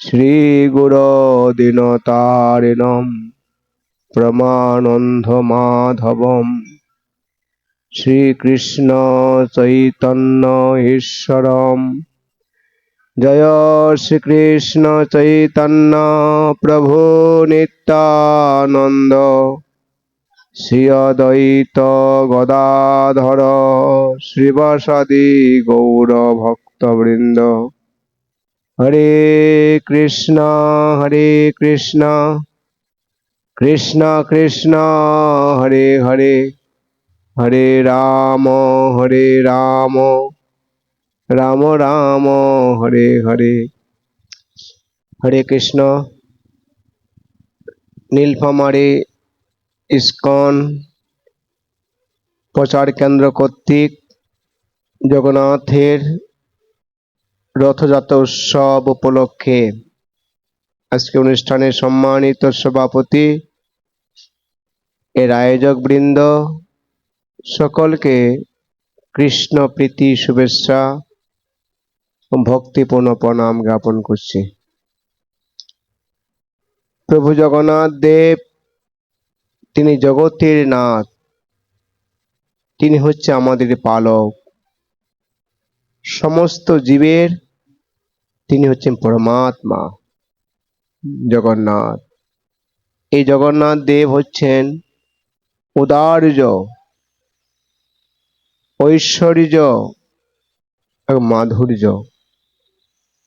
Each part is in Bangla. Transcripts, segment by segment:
শ্রীগুরদিনতারিণম প্রমানন্ধমাধবম শ্রীকৃষ্ণ চৈতন্য ঈশ্বরম। জয় শ্রীকৃষ্ণ চৈতন্য প্রভু নিত্যানন্দ। শ্রী অদ্বৈত গদাধর শ্রীবাসাদি গৌর ভক্তবৃন্দ হরে কৃষ্ণ হরে কৃষ্ণ। কৃষ্ণ কৃষ্ণ, হরে হরে। হরে রাম হরে রাম। রাম রাম, হরে হরে। হরে কৃষ্ণ। নীলফামারে ইস্কন, প্রচার কেন্দ্র কর্তৃক জগন্নাথের রথযাত্রা উৎসব উপলক্ষে আজকে অনুষ্ঠানে সম্মানিত সভাপতি এর আয়োজক বৃন্দ সকলকে কৃষ্ণ প্রীতি, শুভেচ্ছা ভক্তিপূর্ণ প্রণাম জ্ঞাপন করছি। প্রভু জগন্নাথ দেব, তিনি জগতের নাথ, তিনি হচ্ছে আমাদের পালক। সমস্ত জীবের তিনি হচ্ছেন পরমাত্মা, জগন্নাথ। এই জগন্নাথ দেব হচ্ছেন উদার্য ঐশ্বর্য এবং মাধুর্য।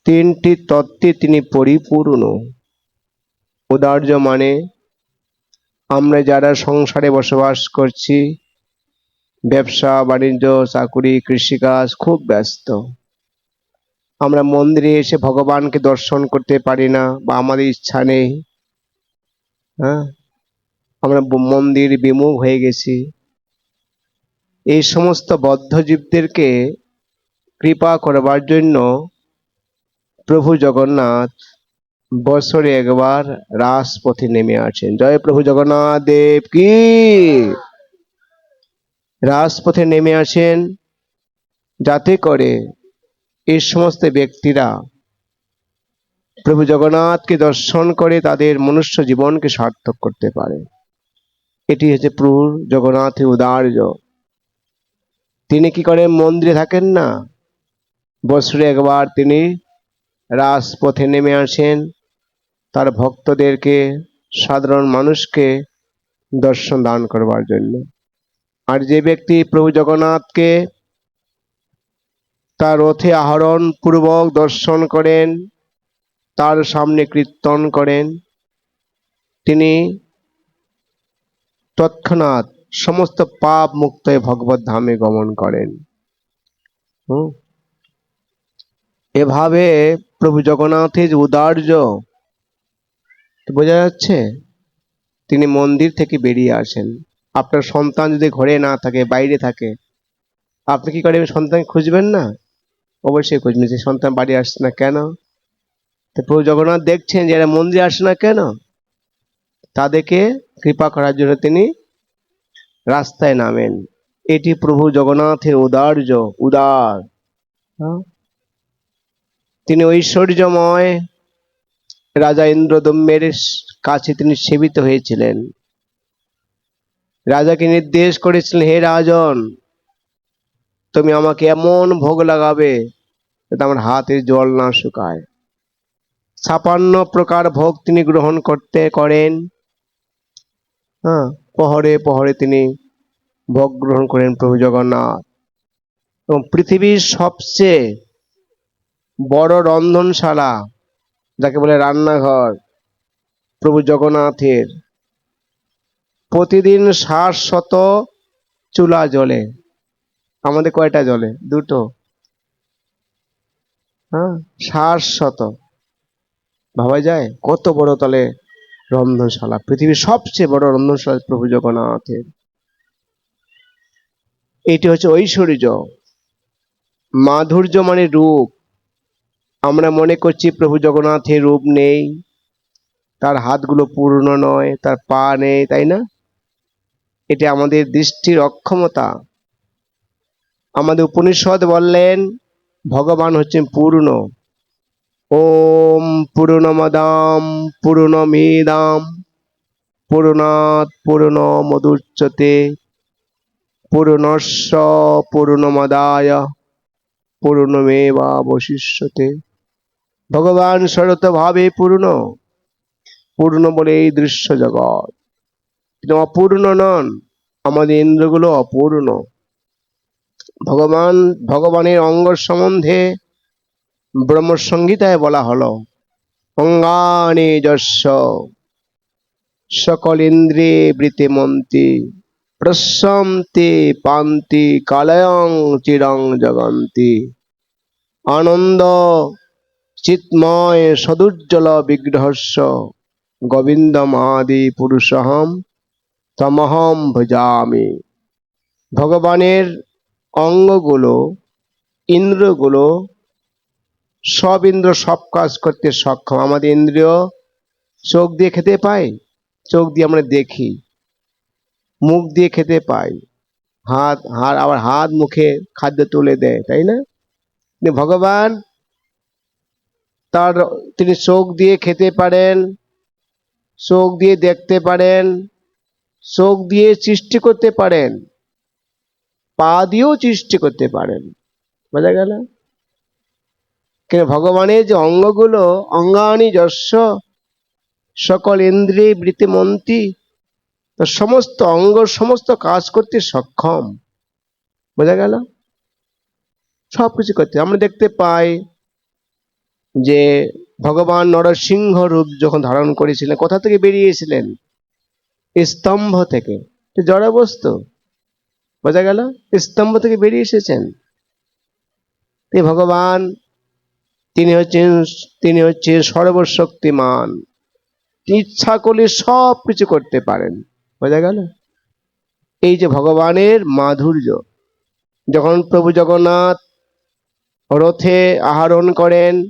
তিনটি তত্ত্বে তিনি পরিপূর্ণ। উদার্য মানে আমরা যারা সংসারে বসবাস করছি ব্যবসা, বাণিজ্য, চাকুরি, কৃষিকাজ খুব ব্যস্ত। আমরা মন্দিরে এসে ভগবানকে দর্শন করতে পারি না বা আমাদের ইচ্ছা নেই। হ্যাঁ? আমরা মন্দির বিমুখ হয়ে গেছি। এই সমস্ত বদ্ধজীবদেরকে কৃপা করবার জন্য প্রভু জগন্নাথ বছরে একবার রাজপথে নেমে আছেন জয় প্রভু জগন্নাথ দেব কি? রাজপথে নেমে আসেন যাতে করে এই সমস্ত ব্যক্তিরা প্রভু জগন্নাথকে দর্শন করে তাদের মনুষ্য জীবনকে সার্থক করতে পারে। এটি হচ্ছে প্রভু জগন্নাথের উদার্য। তিনি কি করেন? মন্দিরে থাকেন না? বছরে একবার তিনি রাজপথে নেমে আসেন। তার ভক্তদেরকে, সাধারণ মানুষকে দর্শন দান করবার জন্য। আর যে ব্যক্তি প্রভু জগন্নাথকে তার রথে আহরণ পূর্বক দর্শন করেন, তার সামনে কীর্তন করেন, তিনি তৎক্ষণাৎ সমস্ত পাপ মুক্ত হয়ে ভগবত ধামে গমন করেন। এভাবে প্রভু জগন্নাথের উদার্য, বোঝা যাচ্ছে? তিনি মন্দির থেকে বেরিয়ে আসেন। আপনার সন্তান যদি ঘরে না থাকে, বাইরে থাকে, আপনি কি করে সন্তান খুঁজবেন না? অবশ্যই খুঁজবেন, যে সন্তান বাড়ি আসছে না কেন? তো প্রভু জগন্নাথ দেখছেন যে এরা মন্দিরে আসে না কেন? তাদেরকে কৃপা করার জন্য তিনি রাস্তায় নামেন। এটি প্রভু জগন্নাথের উদার্য, উদার। হ্যাঁ? তিনি ঐশ্বর্যময় রাজা ইন্দ্রদম্যের কাছে তিনি সেবিত হয়েছিলেন। রাজাকে নির্দেশ করেছিলেন, হে রাজন, তুমি আমাকে এমন ভোগ লাগাবে যাতে আমার হাতে জল না শুকায়। ছাপান্ন প্রকার ভোগ তিনি গ্রহণ করতে করেন। হ্যাঁ পহরে পহরে তিনি ভোগ গ্রহণ করেন প্রভু জগন্নাথ। এবং পৃথিবীর সবচেয়ে বড় রন্ধনশালা, যাকে বলে রান্নাঘর, প্রভু জগন্নাথের প্রতিদিন ষাট শত চুলা জ্বলে। আমাদের কয়টা জ্বলে? দুটো। হ্যাঁ ষাট শত। ভাবা যায়? কত বড় তলে রন্ধনশালা? পৃথিবীর সবচেয়ে বড় রন্ধনশালা প্রভু জগন্নাথের। এটি হচ্ছে ঐশ্বর্য। মাধুর্য মানে রূপ। আমরা মনে করছি প্রভু জগন্নাথের রূপ নেই। তার হাতগুলো পূর্ণ নয়, তার পা নেই, তাই না? এটি আমাদের দৃষ্টির অক্ষমতা। আমাদের উপনিষদ বললেন, ভগবান হচ্ছেন পূর্ণ। ওম পূর্ণমদাম পূর্ণমেদাম পূর্ণাৎ পূর্ণমদুচ্যতে পূর্ণস্য পূর্ণমদায় পূর্ণমেবাবশিষ্যতে। ভগবান ভাবে পূর্ণ। পূর্ণ বলে এই দৃশ্য জগৎ। কিন্তু অপূর্ণ নন। আমাদের ইন্দ্রগুলো অপূর্ণ। ভগবান, ভগবানের অঙ্গ সম্বন্ধে ব্রহ্মসংগীতায় বলা হলো অঙ্গানি যস্য সকল ইন্দ্রিয়ে বৃতে মন্তি প্রশান্তি পান্তি কালয়ং চিরং জগন্তি। আনন্দ চিৎময় সদুজ্জ্বল বিগ্রহস্য, গোবিন্দমাদি পুরুষহম তমহম ভজামি। ভগবানের অঙ্গগুলো, ইন্দ্রগুলো সব ইন্দ্র সব কাজ করতে সক্ষম। আমাদের ইন্দ্রিয় চোখ দিয়ে খেতে পাই চোখ দিয়ে আমরা দেখি। মুখ দিয়ে খেতে পাই হাত হাত আবার হাত, মুখে খাদ্য তুলে দেয়, তাই না? ভগবান তার তিনি চোখ দিয়ে খেতে পারেন, চোখ দিয়ে দেখতে পারেন চোখ দিয়ে সৃষ্টি করতে পারেন, পা দিয়েও সৃষ্টি করতে পারেন। বোঝা গেল? কিন্তু ভগবানের যে অঙ্গগুলো অঙ্গানি যস্য সকল ইন্দ্রিয় বৃত্তিমন্ত্রী তো সমস্ত অঙ্গ, সমস্ত কাজ করতে সক্ষম। বোঝা গেল? সব কিছু করতে। আমরা দেখতে পাই যে ভগবান নরসিংহ রূপ যখন ধারণ করেছিলেন, কোথা থেকে বেরিয়েছিলেন স্তম্ভ থেকে। জড় বস্তু বোঝা গেল? স্তম্ভ থেকে বেরিয়ে এসেছেন। ভগবান, তিনি হচ্ছেন, তিনি হচ্ছে সর্বশক্তিমান। ইচ্ছা করলে সব কিছু করতে পারেন। বোঝা গেল? এই যে ভগবানের মাধুর্য, যখন প্রভু জগন্নাথ রথে আহরণ করেন,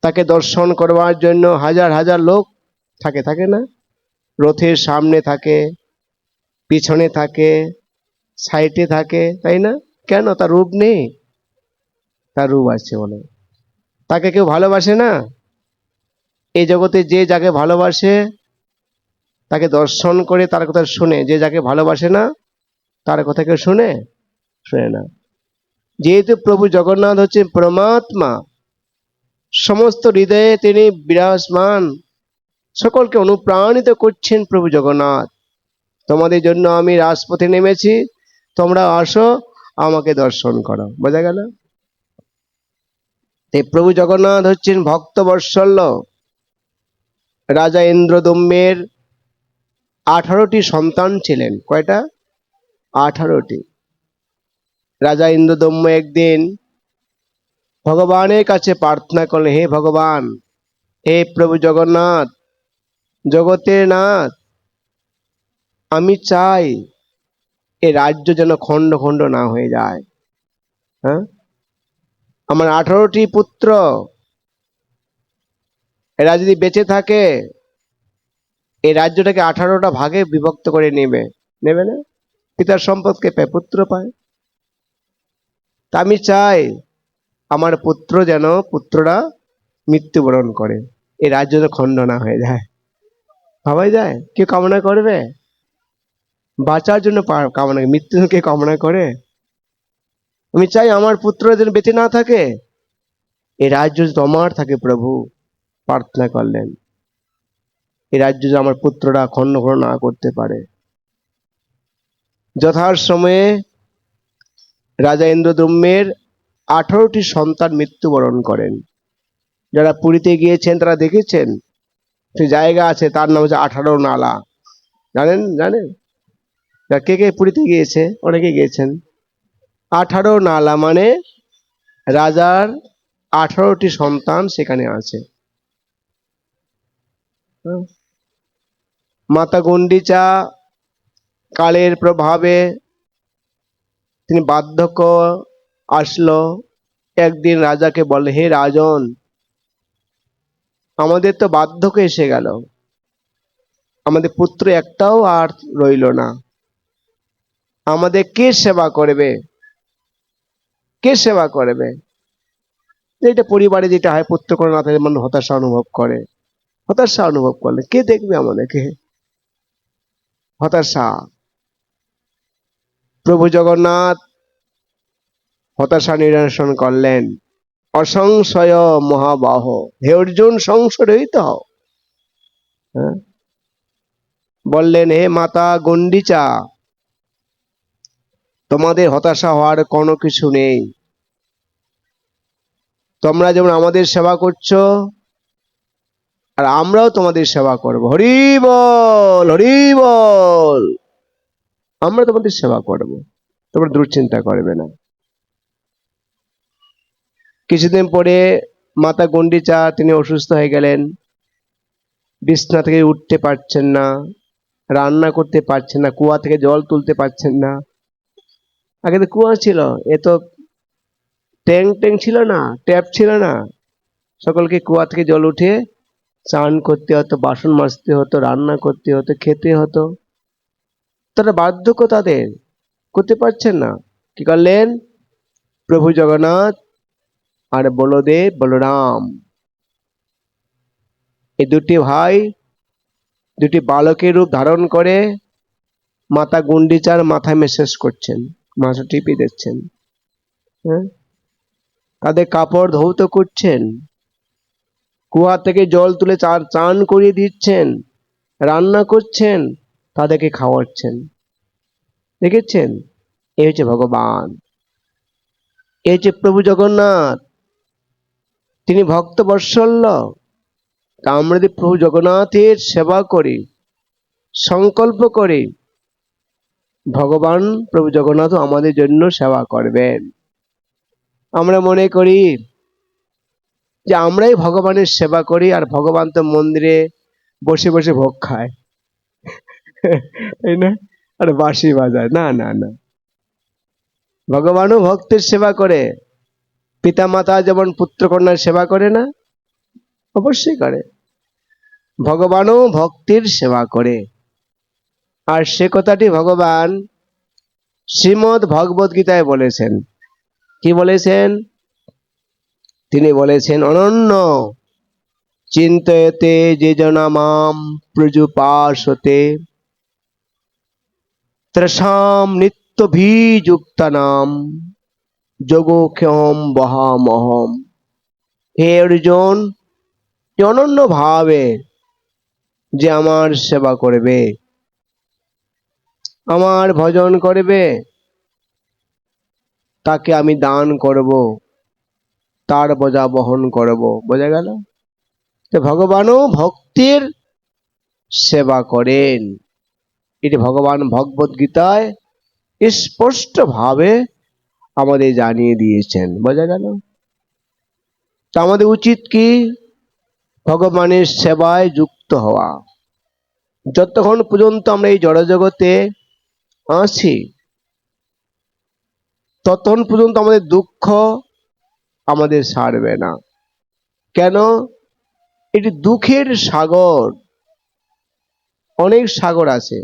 তাকে দর্শন করবার জন্য হাজার হাজার লোক থাকে থাকে না? রথের সামনে থাকে, পিছনে থাকে, সাইডে থাকে, তাই না? কেন? তার রূপ নেই। তার রূপ আছে বলে। তাকে কেউ ভালোবাসে না? এই জগতে যে যাকে ভালোবাসে, তাকে দর্শন করে তার কথা শুনে। যে যাকে ভালোবাসে না, তার কথা কেউ শুনে? শুনে না। যেহেতু প্রভু জগন্নাথ হচ্ছে পরমাত্মা, সমস্ত হৃদয়ে তিনি বিরাজমান। সকলকে অনুপ্রাণিত করছেন প্রভু জগন্নাথ। তোমাদের জন্য আমি রাজপথে নেমেছি, তোমরা আসো, আমাকে দর্শন করো। বোঝা গেল? প্রভু জগন্নাথ হচ্ছেন ভক্ত বৎসল্য। রাজা ইন্দ্রদম্যের আঠারোটি সন্তান ছিলেন। কয়টা? আঠারোটি। রাজা ইন্দ্রদম্য একদিন ভগবানের কাছে প্রার্থনা করলেন, হে ভগবান, হে প্রভু জগন্নাথ জগতের নাথ। আমি চাই এ রাজ্য যেন খণ্ড খণ্ড না হয়ে যায়। হ্যাঁ? আমার আঠারোটি পুত্র। এরা যদি বেঁচে থাকে এই রাজ্যটাকে আঠারোটা ভাগে বিভক্ত করে নেবে। নেবে না? পিতার সম্পদকে পায় পুত্র পায়। তা আমি চাই আমার পুত্র যেন পুত্ররা মৃত্যুবরণ করে। এই রাজ্য খণ্ড না হয়ে যায়। ভাবাই যায়? কেউ কামনা করবে? বাঁচার জন্য কামনা মৃত্যু কে কামনা করে? আমি চাই আমার পুত্র যেন বেঁচে না থাকে। এই রাজ্য তোমার থাকে প্রভু, প্রার্থনা করলেন। এই রাজ্য যে আমার পুত্ররা খণ্ড না করতে পারে। যথার সময়ে রাজা ইন্দ্রদম্যের আঠারোটি সন্তান মৃত্যুবরণ করেন। যারা পুরীতে গিয়েছেন, তারা দেখেছেন সে জায়গা আছে, তার নাম হচ্ছে আঠারো নালা। জানেন জানেন? কে কে পুরীতে গিয়েছে? অনেকে গিয়েছেন। আঠারো নালা মানে রাজার আঠারোটি সন্তান সেখানে আছে। হ্যাঁ। মাতা গন্ডিচা কালের প্রভাবে তিনি বার্ধক্য আসলো। একদিন রাজাকে বলে, হে রাজন আমাদের তো বার্ধক্য এসে গেল। আমাদের পুত্র একটাও আর রইল না। আমাদের কে সেবা করবে? কে সেবা করবে? এটা পরিবারে যেটা হয়, পুত্র করে না থাকে হতাশা অনুভব করে। হতাশা অনুভব করলে। কে দেখবে আমাদেরকে? হতাশা। প্রভু জগন্নাথ হতাশা নিরসন করলেন। অসংশয় মহাবাহ। হে অর্জুন সংশয়িত হও। হ্যাঁ? বললেন, হে মাতা গন্ডিচা তোমাদের হতাশা হওয়ার কোনো কিছু নেই। তোমরা যেমন আমাদের সেবা করছ, আর আমরাও তোমাদের সেবা করব। হরি বল হরি বল। আমরা তোমাদের সেবা করব। তোমরা দুশ্চিন্তা করবে না। কিছুদিন পরে মাতা গন্ডিচা তিনি অসুস্থ হয়ে গেলেন। বিছনা থেকে উঠতে পারছেন না, রান্না করতে পারছেন না, কুয়া থেকে জল তুলতে পারছেন না। আগে তো কুয়া ছিল, এ তো ট্যাং ট্যাং ছিল না, ট্যাপ ছিল না। সকলকে কুয়া থেকে জল উঠে চান করতে হতো, বাসন মাজতে হতো, রান্না করতে হতো, খেতে হতো। তারা বার্ধক্য তাদের, করতে পারছেন না। কি করলেন? প্রভু জগন্নাথ আর বলদেব বলরাম। এই দুটি ভাই দুটি বালকের রূপ ধারণ করে মাতা গুন্ডিচার মাথায় মেসেজ করছেন, মাথা টিপি দিচ্ছেন। হ্যাঁ? তাদের কাপড় ধৌত করছেন। কুয়া থেকে জল তুলে চান চান করিয়ে দিচ্ছেন, রান্না করছেন, তাদেরকে খাওয়াচ্ছেন। দেখেছেন? এই হচ্ছে ভগবান। এই হচ্ছে প্রভু জগন্নাথ। তিনি ভক্ত বৎসল্য। আমরা যদি প্রভু জগন্নাথের সেবা করি, সংকল্প করি ভগবান প্রভু জগন্নাথ আমাদের জন্য সেবা করবেন। আমরা মনে করি যে আমরাই ভগবানের সেবা করি আর ভগবান তো মন্দিরে বসে বসে ভোগ খায়। তাই না? আর বাঁশি বাজায়। না না না। ভগবানও ভক্তের সেবা করে। পিতা মাতা যেমন পুত্র কন্যার সেবা করে না, অবশ্যই করে। ভগবানও ভক্তির সেবা করে। আর সে কথাটি ভগবান শ্রীমদ ভগবত গীতায় বলেছেন। কি বলেছেন? তিনি বলেছেন, অনন্য চিন্তয়তে যে জনা মাম প্রজুপাসতে ত্রসাম নিত্য ভিযুক্তানাম যোগক্ষম বহামহম। হে অর্জুন অনন্য ভাবে যে আমার সেবা করবে, আমার ভজন করবে, তাকে আমি দান করব, তার বোঝা বহন করব। বোঝা গেল? তো ভগবানও ভক্তির সেবা করেন। এটি ভগবান ভগবত গীতায় স্পষ্ট ভাবে আমাদের জানিয়ে দিয়েছেন। বোঝা গেল? তা আমাদের উচিত কি? ভগবানের সেবায় যুক্ত হওয়া। যতক্ষণ পর্যন্ত আমরা এই জড়জগতে আছি, ততক্ষণ পর্যন্ত আমাদের দুঃখ আমাদের সারবে না। কেন? এটি দুঃখের সাগর। অনেক সাগর আছে।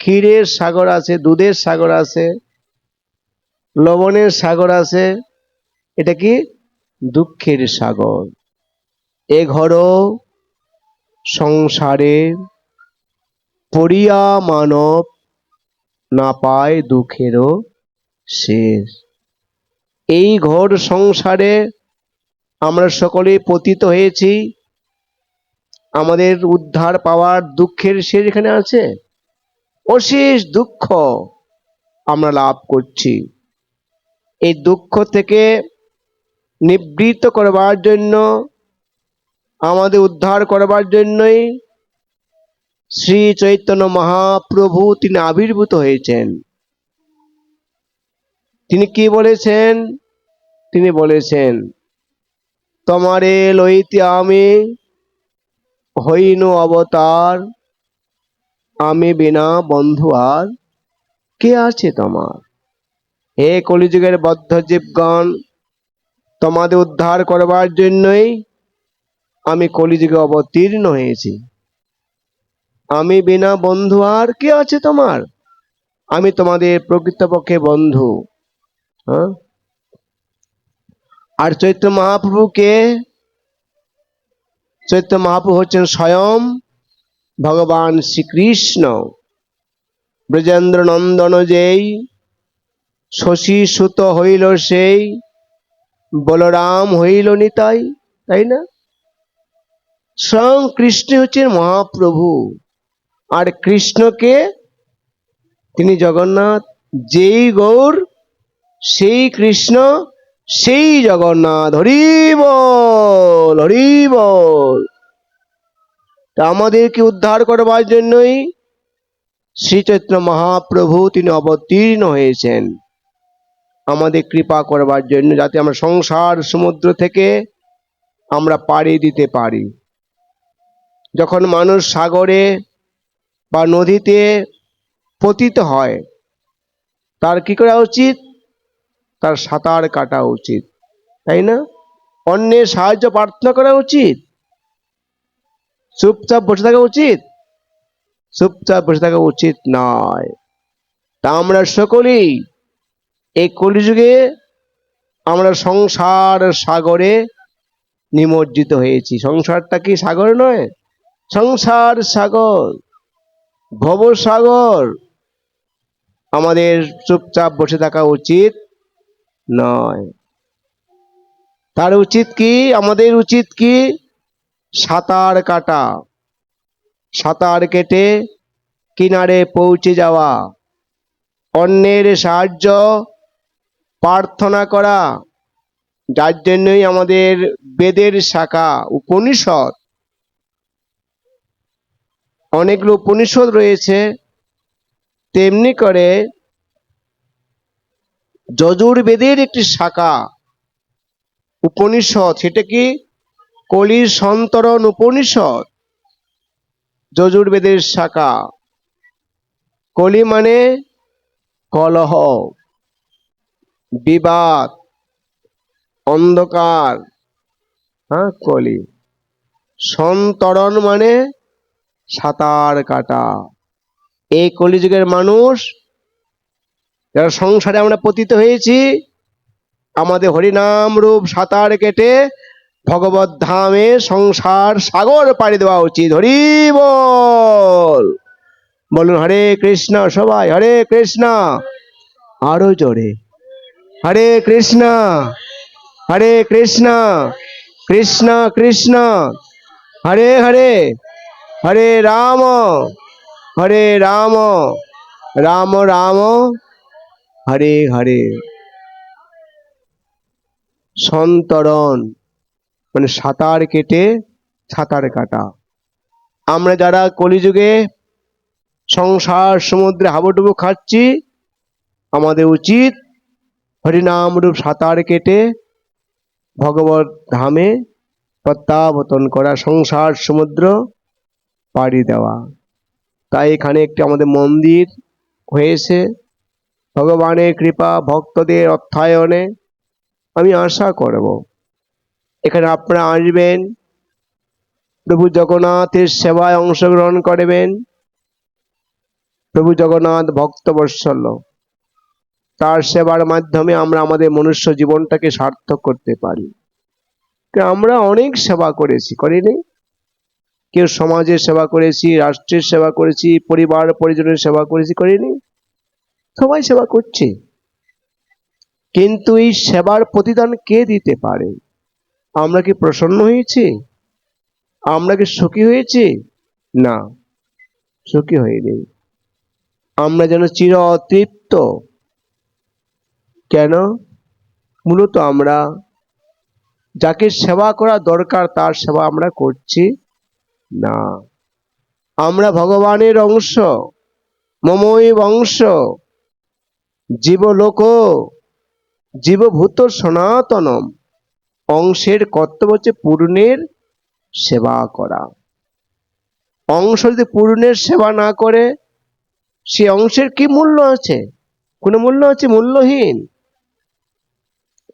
ক্ষীরের সাগর আছে, দুধের সাগর আছে। লবণের সাগর আছে। এটা কি? দুঃখের সাগর। এ ঘর সংসারে পড়িয়া মানব না পায় দুঃখেরও শেষ। এই ঘর সংসারে আমরা সকলে পতিত হয়েছি। আমাদের উদ্ধার পাওয়ার দুঃখের শেষ এখানে আছে। অশেষ দুঃখ আমরা লাভ করছি। এই দুঃখ থেকে নিবৃত্ত করবার জন্য, আমাদের উদ্ধার করবার জন্যই শ্রী চৈতন্য মহাপ্রভু তিনি আবির্ভূত হয়েছেন। তিনি কি বলেছেন? তিনি বলেছেন, তোমারে লইতে আমি হইনু অবতার, আমি বিনা বন্ধু আর কে আছে তোমার? হে কলিযুগের বদ্ধ জীবগণ তোমাদের উদ্ধার করবার জন্যই আমি কলিযুগে অবতীর্ণ হয়েছি। আমি বিনা বন্ধু আর কে আছে তোমার? আমি তোমাদের প্রকৃতপক্ষে বন্ধু। হ্যাঁ? আর চৈত্র মহাপ্রভুকে, চৈত্র মহাপ্রভু হচ্ছেন স্বয়ং ভগবান শ্রীকৃষ্ণ। ব্রজেন্দ্র নন্দন যেই শশী সুত হইল সেই, বলরাম হইল নিতাই, তাই না? স্বয়ং কৃষ্ণ হচ্ছেন মহাপ্রভু, আর কৃষ্ণকে তিনি জগন্নাথ, যেই গৌর, সেই কৃষ্ণ, সেই জগন্নাথ হরি বল হরি বল তা আমাদেরকে উদ্ধার করবার জন্যই শ্রীচৈত্র মহাপ্রভু তিনি অবতীর্ণ হয়েছেন। আমাদের কৃপা করবার জন্য যাতে আমরা সংসার সমুদ্র থেকে আমরা পাড়ি দিতে পারি। যখন মানুষ সাগরে বা নদীতে পতিত হয়, তার কি করা উচিত? তার সাঁতার কাটা উচিত, তাই না? অন্যের সাহায্য প্রার্থনা করা উচিত। চুপচাপ বসে থাকা উচিত? চুপচাপ বসে থাকা উচিত নয়। তা আমরা সকলেই এই কলিযুগে আমরা সংসার সাগরে নিমজ্জিত হয়েছি। সংসারটা কি সাগর নয়? সংসার সাগর, ভব সাগর। আমাদের চুপচাপ বসে থাকা উচিত নয়। তার উচিত কি? আমাদের উচিত কি? সাঁতার কাটা। সাঁতার কেটে কিনারে পৌঁছে যাওয়া। অন্যের সাহায্য প্রার্থনা করা, যার জন্যই আমাদের বেদের শাখা, উপনিষদ, অনেকগুলো উপনিষদ রয়েছে। তেমনি করে যজুর্বেদের একটি শাখা, উপনিষদ, সেটা কি? কলির সন্তরণ উপনিষদ, যজুর্বেদের শাখা। কলি মানে কলহ। বিবাদ, অন্ধকার হ্যাঁ কলি। সন্তরণ মানে সাঁতার কাটা। এই কলিযুগের মানুষ, যারা সংসারে আমরা পতিত হয়েছি, আমাদের হরিনাম রূপ সাঁতার কেটে ভগবত ধামে সংসার সাগর পাড়ি দেওয়া উচিত। হরি বল। বলুন, হরে কৃষ্ণ সবাই, হরে কৃষ্ণ। আরও জোরে। হরে কৃষ্ণ হরে কৃষ্ণ কৃষ্ণ কৃষ্ণ। হরে হরে হরে রাম হরে রাম রাম রাম, হরে হরে। সন্তরণ মানে সাঁতার কেটে সাঁতার কাটা। আমরা যারা কলিযুগে সংসার, সমুদ্রে হাবুডুবু খাচ্ছি, আমাদের উচিত হরিনাম রূপ সাঁতার কেটে ভগবত ধামে প্রত্যাবর্তন করা, সংসার, সমুদ্র পাড়ি দেওয়া। তাই এখানে একটি আমাদের মন্দির হয়েছে। ভগবানের কৃপা, ভক্তদের অর্থায়নে আমি আশা করব। এখানে আপনারা আসবেন, প্রভু জগন্নাথের সেবায় অংশগ্রহণ করবেন। প্রভু জগন্নাথ ভক্তবৎসল্য। তার সেবার মাধ্যমে আমরা আমাদের মনুষ্য জীবনটাকে সার্থক করতে পারি। আমরা অনেক সেবা করেছি করিনি কেউ সমাজের সেবা করেছি, রাষ্ট্রের সেবা করেছি, পরিবার, পরিজনের সেবা করেছি করিনি সবাই সেবা করছে। কিন্তু এই সেবার প্রতিদান কে দিতে পারে? আমরা কি প্রসন্ন হয়েছি? আমরা কি সুখী হয়েছি? না, সুখী হয়নি আমরা যেন চির অতৃপ্ত কেন? মূলত আমরা যাকে সেবা করা দরকার, তার সেবা আমরা করছি না। আমরা ভগবানের অংশ, মমই বংশ, জীবলোক, জীবভূত সনাতনম। অংশের কর্তব্য হচ্ছে পূর্ণের সেবা করা। অংশ যদি পূর্ণের সেবা না করে, সে অংশের কি মূল্য আছে? কোনো মূল্য আছে? মূল্যহীন।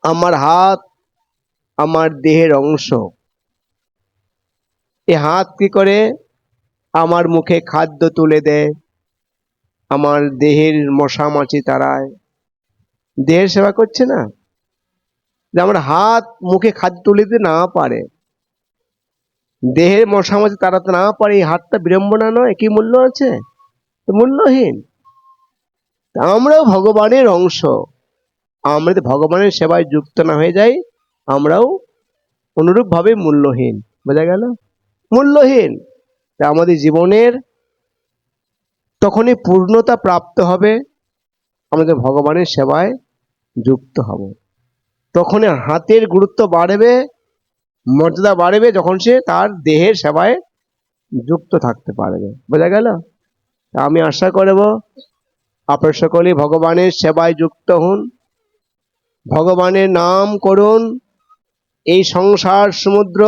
আমার হাত, আমার দেহের অংশ। এ হাত কি করে? আমার মুখে খাদ্য তুলে দেয়, আমার দেহের মশা মাছি তারায় দেহের সেবা করছে না? যে আমার হাত মুখে খাদ্য তুলে দিতে না পারে। দেহের মশা মাছি তাড়াতে না পারে, এই হাতটা বিড়ম্বনা নয়? কি মূল্য আছে? মূল্যহীন। আমরাও ভগবানের অংশ। আমরা যদি ভগবানের সেবায় যুক্ত না হয়ে যাই আমরাও অনুরূপভাবে মূল্যহীন। বোঝা গেল? মূল্যহীন। আমাদের জীবনের তখনই পূর্ণতা প্রাপ্ত হবে, আমাদের ভগবানের সেবায় যুক্ত হব। তখনই হাতের গুরুত্ব বাড়বে, মর্যাদা বাড়বে, যখন সে তার দেহের সেবায় যুক্ত থাকতে পারবে। বোঝা গেল? আমি আশা করব, আপনার সকলে ভগবানের সেবায় যুক্ত হন। ভগবানের নাম করুন, এই সংসার সমুদ্র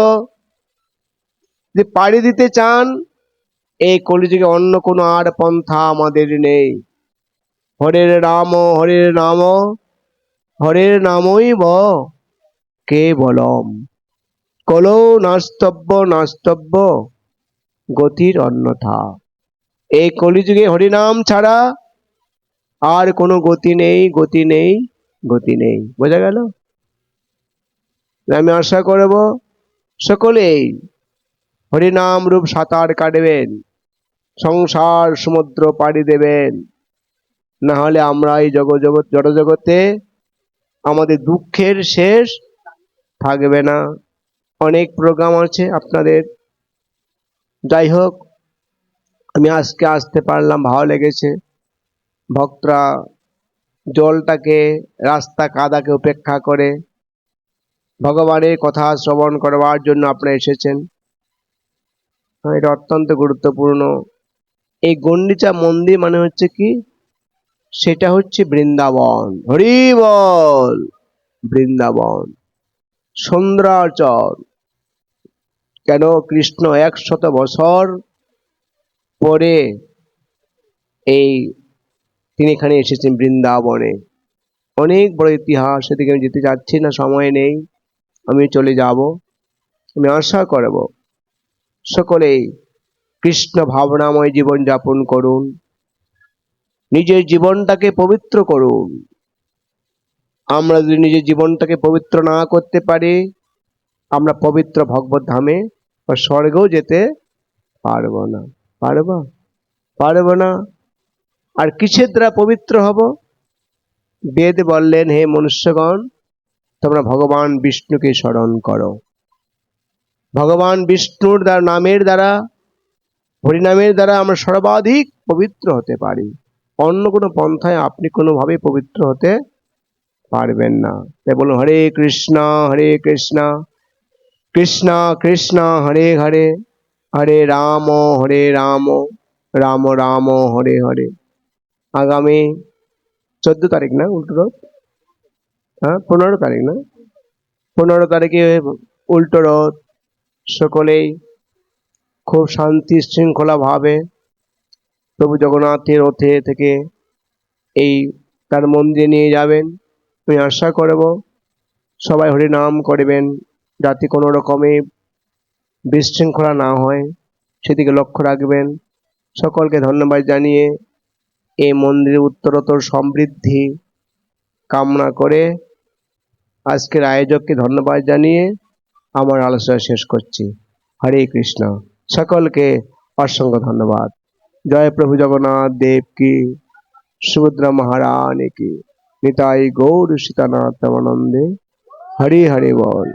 যে পাড়ি দিতে চান, এই কলিযুগে অন্য কোনো আর পন্থা আমাদের নেই। হরের নাম হরের নাম, হরের নামই ব কে বলম কলো নাস্তব্য নাস্তব্য, গতির অন্যথা। এই কলিযুগে হরিনাম ছাড়া আর কোনো গতি নেই গতি নেই। গতি নেই। বোঝা গেল? আমি আশা করব সকলেই হরিনাম রূপ সাঁতার কাটবেন, সংসার সমুদ্র পাড়ি দেবেন। না হলে আমরা এই জগৎ জগৎ, জড়জগতে আমাদের দুঃখের শেষ থাকবে না। অনেক প্রোগ্রাম আছে আপনাদের। যাই হোক, আমি আজকে আসতে পারলাম, ভালো লেগেছে। ভক্তরা জলটাকে রাস্তা কাদাকে উপেক্ষা করে ভগবানের কথা শ্রবণ করবার জন্য আপনারা এসেছেন। হ্যাঁ, এটা অত্যন্ত গুরুত্বপূর্ণ। এই গন্ডিচা মন্দির মানে হচ্ছে কি? সেটা হচ্ছে বৃন্দাবন। হরি বল! বৃন্দাবন। সুন্দরাচর কেন? কৃষ্ণ একশত বছর পরে এই তিনি এখানে এসেছেন বৃন্দাবনে। অনেক বড় ইতিহাস, সেদিকে আমি যেতে চাচ্ছি না, সময় নেই। আমি চলে যাব। আমি আশা করব সকলেই কৃষ্ণ ভাবনাময় জীবন যাপন করুন। নিজের জীবনটাকে পবিত্র করুন। আমরা যদি নিজের জীবনটাকে পবিত্র না করতে পারি, আমরা পবিত্র ভগবত ধামে বা স্বর্গেও যেতে পারব না। পারব? পারব না? আর কিসের দ্বারা পবিত্র হব? বেদ বললেন, হে মনুষ্যগণ, তোমরা ভগবান বিষ্ণুকে স্মরণ করো। ভগবান বিষ্ণুর দ্বারা, নামের দ্বারা, হরিনামের দ্বারা আমরা সর্বাধিক পবিত্র হতে পারি। অন্য কোনো পন্থায় আপনি কোনোভাবে পবিত্র হতে পারবেন না। তাই বলুন, হরে কৃষ্ণ হরে কৃষ্ণ কৃষ্ণ কৃষ্ণ, হরে হরে হরে রাম হরে রাম রাম রাম, হরে হরে। আগামী চোদ্দ তারিখ না, উল্টো রথ হ্যাঁ পনেরো তারিখ না? পনেরো তারিখে উল্টো রথ সকলেই খুব শান্তি শৃঙ্খলা ভাবে প্রভু জগন্নাথের রথে থেকে এই তার মন্দিরে নিয়ে যাবেন। আমি আশা করব সবাই হরিনাম করবেন, যাতে কোনো রকমে বিশৃঙ্খলা না হয়। সেদিকে লক্ষ্য রাখবেন। সকলকে ধন্যবাদ জানিয়ে এই মন্দিরের উত্তরোত্তর সমৃদ্ধি কামনা করে আজকের আয়োজককে ধন্যবাদ জানিয়ে আমার আলোচনা শেষ করছি। হরে কৃষ্ণ। সকলকে অসংখ্য ধন্যবাদ। জয় প্রভু জগন্নাথ দেব কি, সুভদ্রা মহারানী কি, নিতাই গৌর সীতানাথ আনন্দে হরি হরে বল।